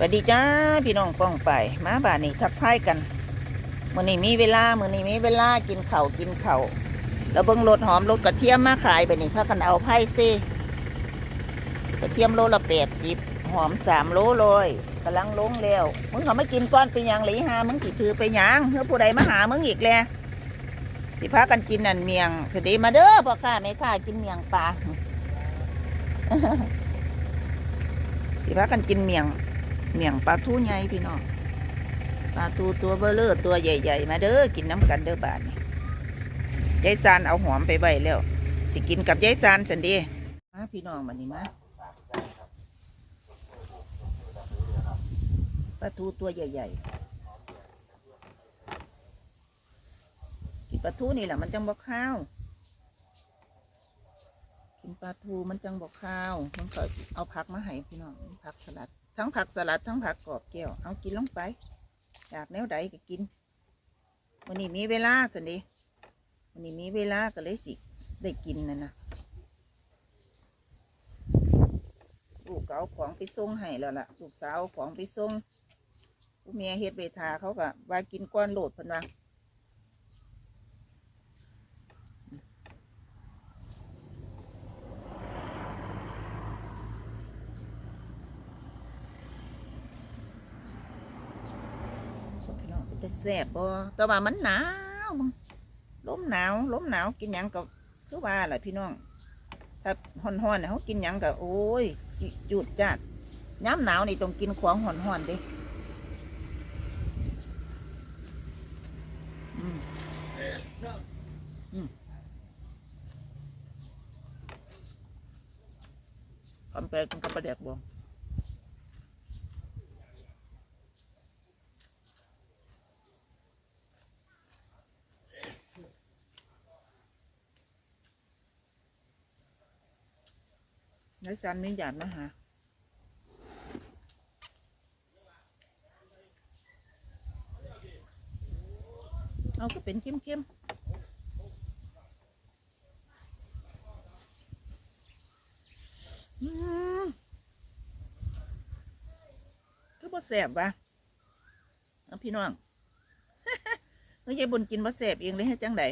สวัสดีจ้าพี่น้องป้องไปมาบ้านนี้ทักทายกันมื้อนี้มีเวลามื้อนี้มีเวลากินเข้ากินเข้าแล้วเบิ่งรถหอมรถกระเทียมมาขายไปนี่พากันเอาไผ่เซกระเทียมโลละแปดสิบหอมสามโลเลยกำลังลงแล้วมึงเขาไม่กินก้อนเป็นหยังหลีหามึงสิถือไปยังเพื่อผู้ใดมาหามึงอีกแลสิพากันกินนันเมียงสวัสดีมาเด้อพ่อข้าแม่ข้ากินเมียงปลาสิพากันกินเมียง เมี่ยงปลาทูใหญ่พี่น้องปลาทูตัวเบลเลอตัวใหญ่ ๆ มาเด้อกินน้ำกันเด้อบาทนี่ยายซานเอาหอมไปไว้แล้วสิกินกับยายซานสันดีมาพี่น้องมานี่มาปลาทูตัวใหญ่ ๆ กินปลาทูนี่แหละมันจังบอกข้าว กินปลาทูมันจังบอกข้าวมันก็เอาผักมาให้พี่น้องผักสลัด ทั้งผักสลัดทั้งผักกรอบแก้วเอากินลงไป อยากแนวใดก็กินวันนี้มีเวลาสันดีวันนี้มีเวลาก็เลยสิได้กินนะนะลูกก็เอาของไปส่งให้แล้วล่ะ ลูกสาวของไปส่งผู้เมียเฮ็ดเวทาเขาก็ว่ากินก้อนโหลดพนว่า จะแซ่บบ่แต่ว่ามันหนาวมึงลมหนาวลมหนาวกินหยังก็คือว่าแหละพี่น้อง ถ้าฮ้อนๆเนี่ยเขากินหยังก็โอ้ยจุจุดจัดย้ำหนาวนี่ต้องกินของห่อนๆเด้อืมอืมคำแปลเป็นกระปลาแดกบ องนายสันไม่หยาดมาหาเอาก็เป็นเข้มๆอืมก็บ่แสบวะเอาพี่น้องเฮ้ยยายบนกินบ่แสบเองเลยให้จังใด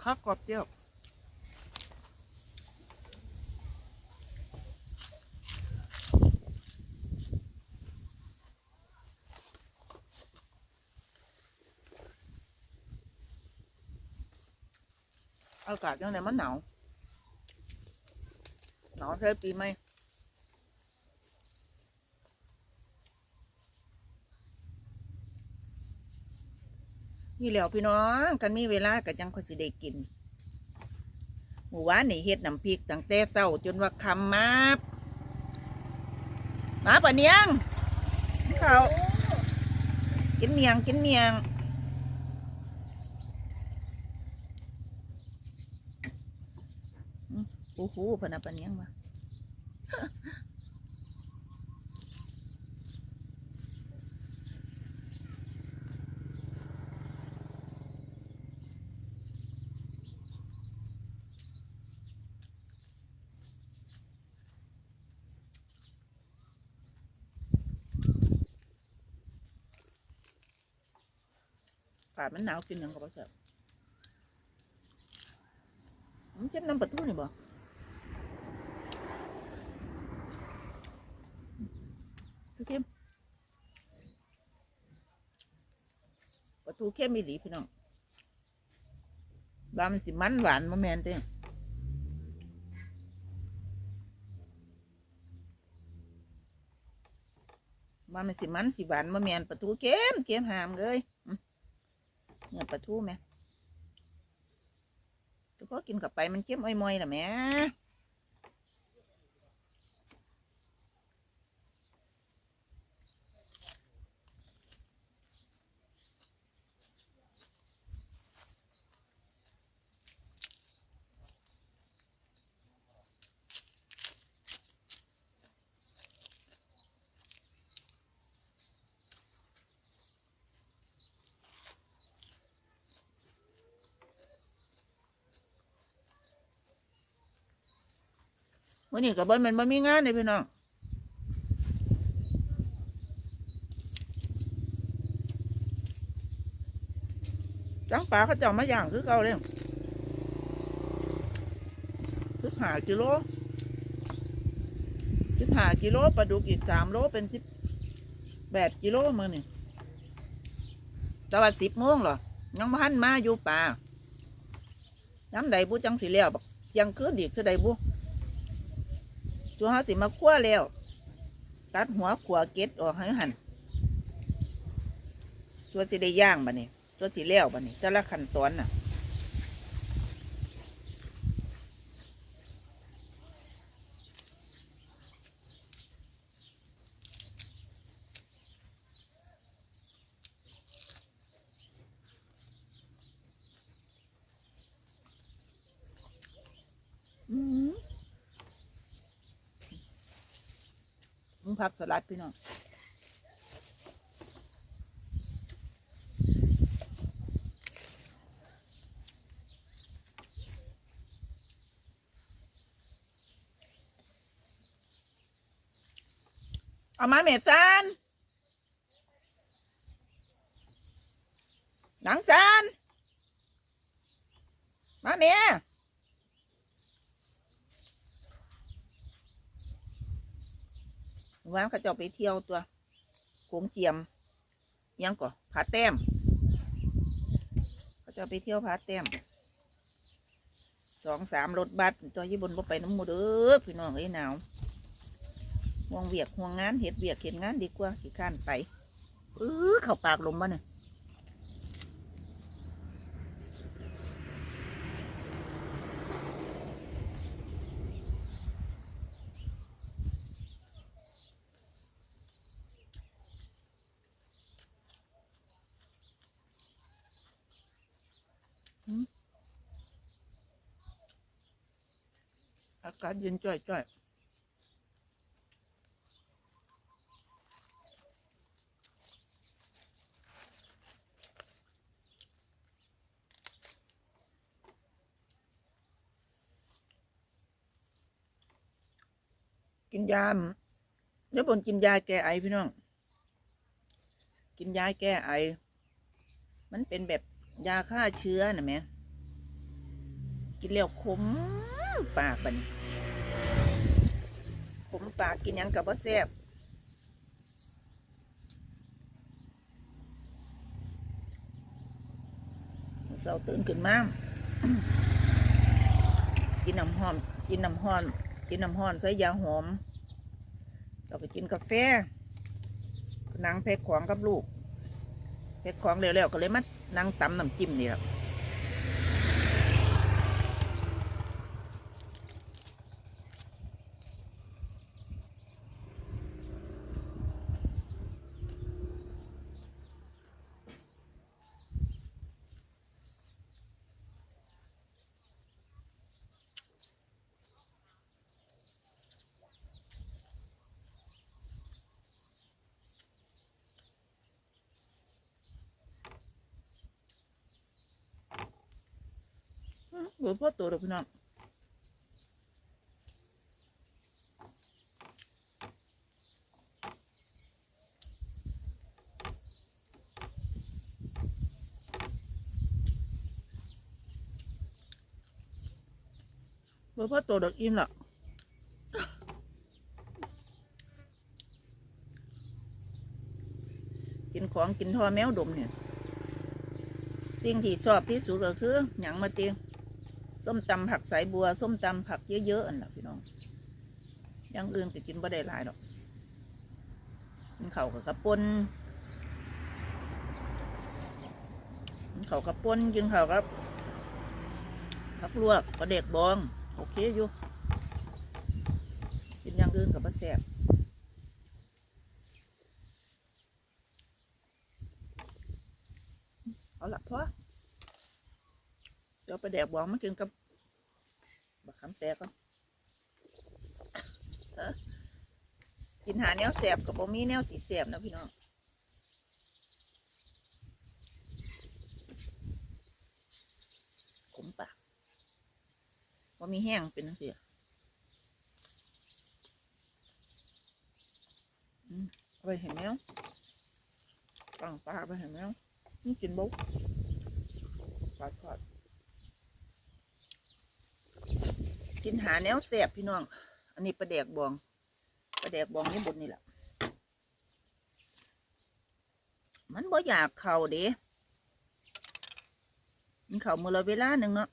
อืมครับกรอบเจียวอากาศยังไงมันหนาวหนาวเท่ปีไหม นี่แหล้วพี่น้องกันมีเวลาก็จังเขาสิได้กินหมู่ว่านนี่เฮ็ดน้ำพริกตั้งแต่เช้าจนว่าคำมาบมาปะเนียงเขากินเมียงกินเมียงโอ้โหพะนะปะเนียงวะากาศมันหนาวกินหยังกับบ่แซ่บมันเจ็บน้ำประตูนี่บ่พี่เข้มประตูเข้มมีหลีพี่น้องบามันสิมันหวานมาแมนเด้บามันสิมันสิหวานมาแมนประตูเข้มเข้มหามเลย เนื้อปลาทูไหมแต่พอกินกับไปมันเค็มอ้อยๆล่ะแม่ ม่วันนี้ก็บ่แมันบ่มีงานเลยพี่น้องจังปลาเขาเจ้ามาย่างคือเก่าเลยสิบห้ากิโลสิบห้ากิโลปลาดุกอีกสามโลเป็นสิบแปดกิโลมือนี่ตว่าสิบโมงเหรอยังพันมาอยู่ป่าย้ำใดบุจังสีแล้วบักเที่ยังคืนอีกจะใดบุ จัวเขาสิมาคั่วแล้ว ตัดหัวขัวเก็ดออกให้หันจัวสิได้ย่างบะนี่จัวสิแล้วบะนี่แต่ละขั้นตอนน่ะ อืม มึงพักสลัดพี่น้องเอามาเมซานหนังซานมาเมีย วานเขาเจะไปเที่ยวตัวโขงเจียม ยังก่อผาแต้มเขาเจะไปเที่ยวผาแต้มสองสามรถบัสตัวญี่ปุ่นบ่ไปน้ำหมูเด้อพี่น้องเอ้ยหนาวห่วงเวียกห่วงงานเห็ดเวียกเห็ดงานดีกว่าขี้ข้านไปเออเข่าปากลมบ่เนี่ย อากาศเย็นจ่อยๆกินยาเดี๋ยวบนกินยาแก้ไอพี่น้อง กินยาแก้ไอ มันเป็นแบบยาฆ่าเชื้อนะแม่กินแล้วขมปากบัดน ขมปากกินยังกับว่แซ่บเสาตื่นขึ้นมากินน้ำหอม กินน้ำหอม กินน้ำหอมใส่ยาหอมเราก็กินกาแฟนั่งแพ็คของกับลูกแพ็คของเร็วๆก็เลยมานั่งตำน้ำจิ้มนี่แหละ เบื่อพ่อตัวเด็กพี่น้องเบื่อพ่อตัวเด็กอิ่มหรอกกินของกินทอแมวดมเนี่ย สิ่งที่ชอบที่สุดก็คือหยังมาเตียง ส้มตำผักสายบัว ส้มตำผักเยอะๆอันน่ะพี่น้องอยังอื่นก็กินบ่ได้หลายดอกกินข้าวกับกระปนกินข้าวกับปนกินข้าวกับผักลวกปลาเด็กบองโอเคอยู่กินอย่างอื่นกับปลาแสบเอาละพอ ก็ไปแดกบองมากินกับบักคำแตกกินหาแนวแสบกับบะมี่แนวสีแสบนะพี่น้องขมปากบะมีแห้งเป็นนังเสียไปเห็นไหมปังปลาไปเห็นไหมนี่กินบุ๊กปลาทอด กินหาแนวแสบพี่น้อง อันนี้ปลาแดกบองปลาแดกบองนี่บนนี่แหละมันบ่อยากเข่าเด้มันเข่ามือเราเวลาหนึ่งเนาะ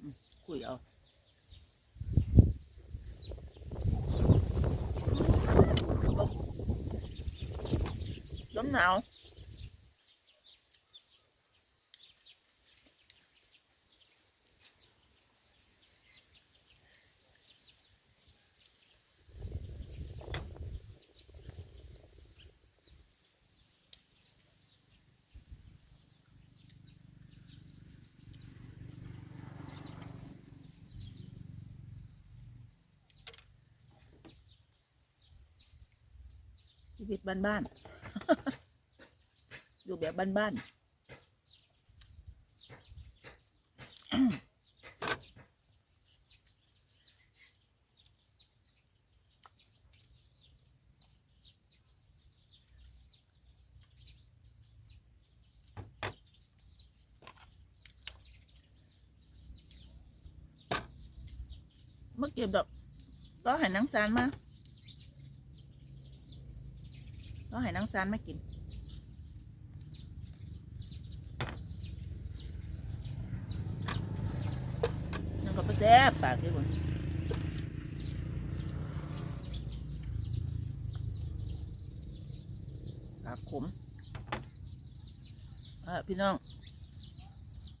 อืมคุยเอา ลม หนาวชีวิตบ้านๆ แบบบ้านๆเมื่อเก็บดอกก็ให้นังซานมาก็ให้นังซานมากิน ก็ไปแซ่บปากที่บนปากขมอะพี่น้อง